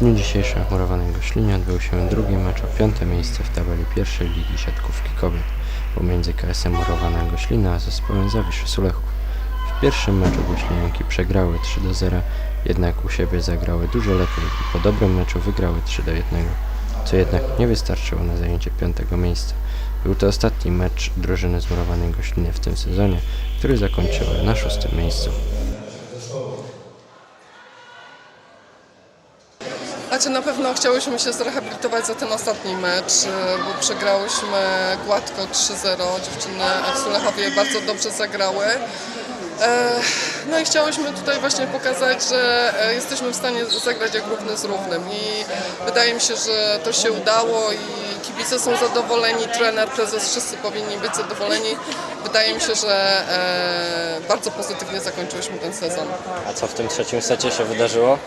dniu dzisiejszym w murowanej Goślinie odbył się drugi mecz o piąte miejsce w tabeli pierwszej ligi siatkówki kobiet pomiędzy KSM Murowana Goślina a zespołem Zawiszy Sulechów. W pierwszym meczu Goślinianki przegrały 3 do 0, jednak u siebie zagrały dużo lepiej i po dobrym meczu wygrały 3 do 1, co jednak nie wystarczyło na zajęcie piątego miejsca. Był to ostatni mecz drużyny z Murowanej Gośliny w tym sezonie, który zakończyły na szóstym miejscu. Znaczy na pewno chciałyśmy się zrehabilitować za ten ostatni mecz, e, bo przegrałyśmy gładko 3-0. Dziewczyny w Sulechowie bardzo dobrze zagrały. No i chciałyśmy tutaj właśnie pokazać, że e, jesteśmy w stanie zagrać jak równy z równym i wydaje mi się, że to się udało i kibice są zadowoleni, trener, prezes, wszyscy powinni być zadowoleni. Wydaje mi się, że e, bardzo pozytywnie zakończyłyśmy ten sezon. A co w tym trzecim secie się wydarzyło?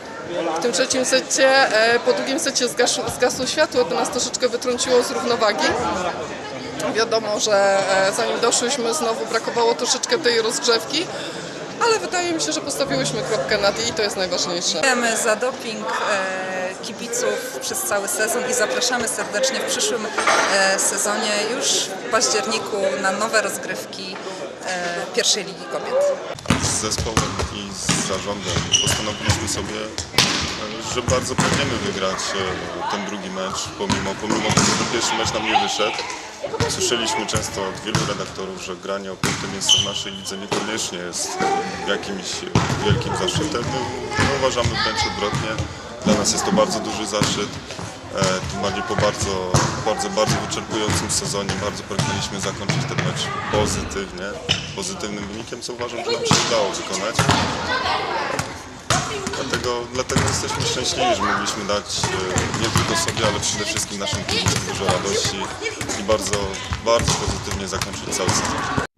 W tym trzecim secie, e, po drugim secie zgasło, zgasło światło, to nas troszeczkę wytrąciło z równowagi. Wiadomo, że zanim doszłyśmy znowu brakowało troszeczkę tej rozgrzewki, ale wydaje mi się, że postawiłyśmy kropkę nad i i to jest najważniejsze. Dziękujemy za doping e, kibiców przez cały sezon i zapraszamy serdecznie w przyszłym e, sezonie już w październiku na nowe rozgrywki e, pierwszej Ligi Kobiet. z zespołem i z zarządem postanowiliśmy sobie, że bardzo pragniemy wygrać ten drugi mecz, pomimo, pomimo tego, że pierwszy mecz nam nie wyszedł. Słyszeliśmy często od wielu redaktorów, że granie o piąte miejsce w naszej lidze niekoniecznie jest jakimś wielkim zaszczytem. My, my uważamy wręcz odwrotnie. Dla nas jest to bardzo duży zaszczyt. E, Tym bardziej po bardzo, bardzo, bardzo wyczerpującym sezonie bardzo pragnęliśmy zakończyć ten mecz pozytywnie, pozytywnym wynikiem, co uważam, że nam się udało wykonać. Dlatego, dlatego jesteśmy szczęśliwi, że mogliśmy dać e, nie tylko sobie, ale przede wszystkim naszym kibicom dużo radości i bardzo, bardzo pozytywnie zakończyć cały sezon.